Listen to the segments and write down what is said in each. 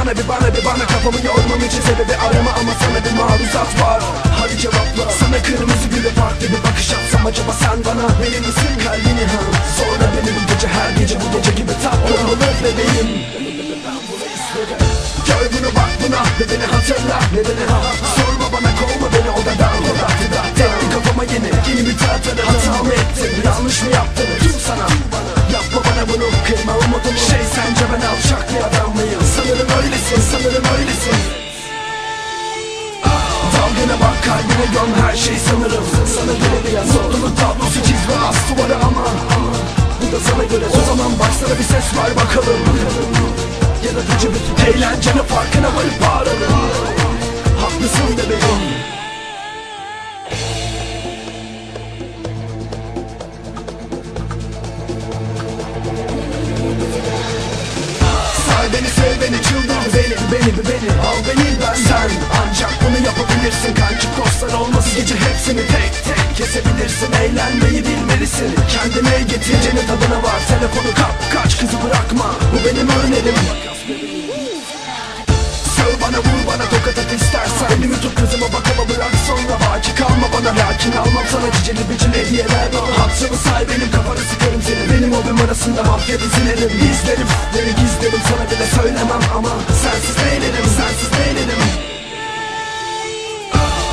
bana bir bana bir bana Kafamı yormam için sebebi arama ama sana bir maruzat var. Hadi cevapla Sana kırmızı gülü farklı bir bakış atsam acaba sen bana Benim misin kalbini ha? Sonra beni bu gece her gece bu gece gibi tatlı Olmalı bebeğim. Gör bunu bak buna. Ve beni hatırla Nedeni ha. Sorma bana kovma öylesin Sanırım öylesin. Dalgana bak kalbine göm her şey sanırım. Sana göre biraz mutluluk tablosu çiz ve as duvara ama Bu da sana göre o zaman başlara bir ses ver bakalım. Yaratıcı bir eğlencenin farkına varıp bağıralım. Haklısın bebeğim beni beni. Al beni ben sen. Ancak bunu yapabilirsin. Kanki kostlar olması gece hepsini tek tek Kesebilirsin. Eğlenmeyi bilmelisin. Kendine getireceğinin tadına var Telefonu kap kaç kızı bırakma. Bu benim önerim. Söv bana vur bana tokat at istersen. Elimi tut kızıma bak ama bırak sonra. Baki kalma bana lakin almam sana cicili bicili hediyeler. Hatırımı say benim arasında mafya dizilerim İzlerim. Beni gizlerim sana bile söylemem ama Sensiz eğlenim sensiz eğlenim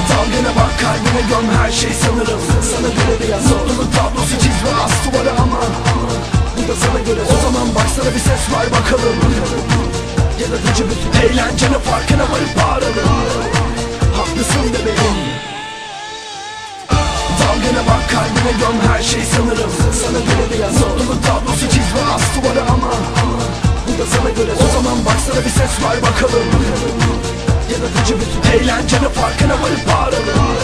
Dalgana bak kalbine göm her şey sanırım. Sana göre biraz mutluluk tablosu çiz ve as duvara ama. Bu da sana göre o zaman başlara bir ses ver bakalım. Yaratıcı bir eğlencenin farkına varıp bağıralım. Haklısın bebeğim. Dalgana bak kalbine göm her şey sanırım. Sana göre biraz mutluluk sana göre o zaman başlara bir ses ver bakalım. Yaratıcı bir eğlencenin farkına varıp bağıralım